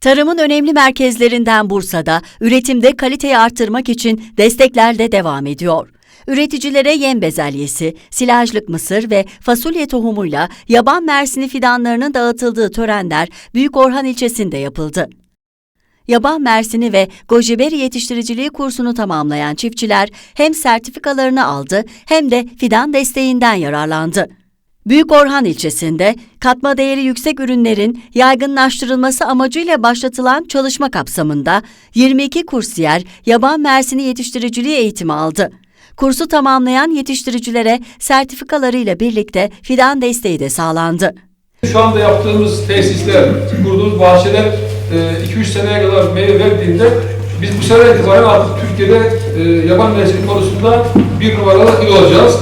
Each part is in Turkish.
Tarımın önemli merkezlerinden Bursa'da üretimde kaliteyi arttırmak için destekler de devam ediyor. Üreticilere yem bezelyesi, silajlık mısır ve fasulye tohumuyla yaban mersini fidanlarının dağıtıldığı törenler Büyük Orhan ilçesinde yapıldı. Yaban mersini ve gojiberi yetiştiriciliği kursunu tamamlayan çiftçiler hem sertifikalarını aldı hem de fidan desteğinden yararlandı. Büyük Orhan ilçesinde katma değeri yüksek ürünlerin yaygınlaştırılması amacıyla başlatılan çalışma kapsamında 22 kursiyer yaban mersini yetiştiriciliği eğitimi aldı. Kursu tamamlayan yetiştiricilere sertifikalarıyla birlikte fidan desteği de sağlandı. Şu anda yaptığımız tesisler, kurduğumuz bahçeler 2-3 seneye kadar meyve verdiğinde biz bu sene itibaren artık Türkiye'de e, yaban mersini konusunda bir numaralı il olacağız.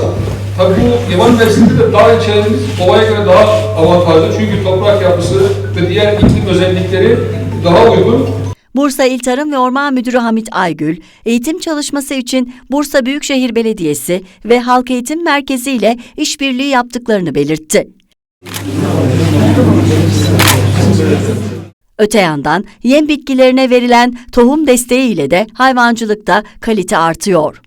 Tabii bu yaban mersinde de daha ilçelerimiz ovaya göre daha avantajlı çünkü toprak yapısı ve diğer iklim özellikleri daha uygun. Bursa İl Tarım ve Orman Müdürü Hamit Aygül, eğitim çalışması için Bursa Büyükşehir Belediyesi ve Halk Eğitim Merkezi ile işbirliği yaptıklarını belirtti. Öte yandan yem bitkilerine verilen tohum desteği ile de hayvancılıkta kalite artıyor.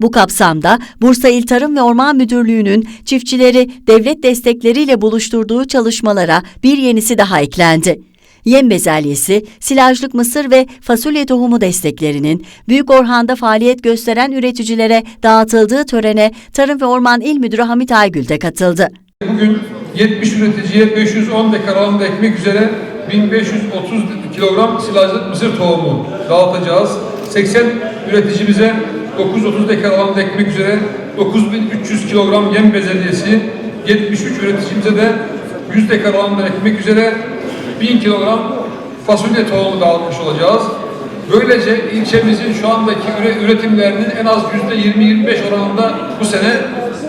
Bu kapsamda Bursa İl Tarım ve Orman Müdürlüğü'nün çiftçileri devlet destekleriyle buluşturduğu çalışmalara bir yenisi daha eklendi. Yem bezelyesi, silajlık mısır ve fasulye tohumu desteklerinin Büyük Orhan'da faaliyet gösteren üreticilere dağıtıldığı törene Tarım ve Orman İl Müdürü Hamit Aygül de katıldı. Bugün 70 üreticiye 510 dekar alanda ekmek üzere 1530 kilogram silajlı mısır tohumu dağıtacağız. 80 üreticimize 930 dekar alanda ekmek üzere 9300 kilogram yem bezelyesi, 73 üreticimize de 100 dekar alanda ekmek üzere 1000 kilogram fasulye tohumu dağıtmış olacağız. Böylece ilçemizin şu andaki üre- üretimlerinin en az %20-25 oranında bu sene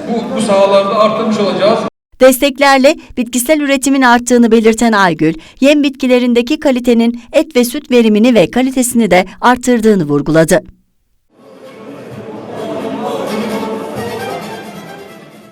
bu, bu sahalarda arttırmış olacağız. Desteklerle bitkisel üretimin arttığını belirten Aygül, yem bitkilerindeki kalitenin et ve süt verimini ve kalitesini de arttırdığını vurguladı.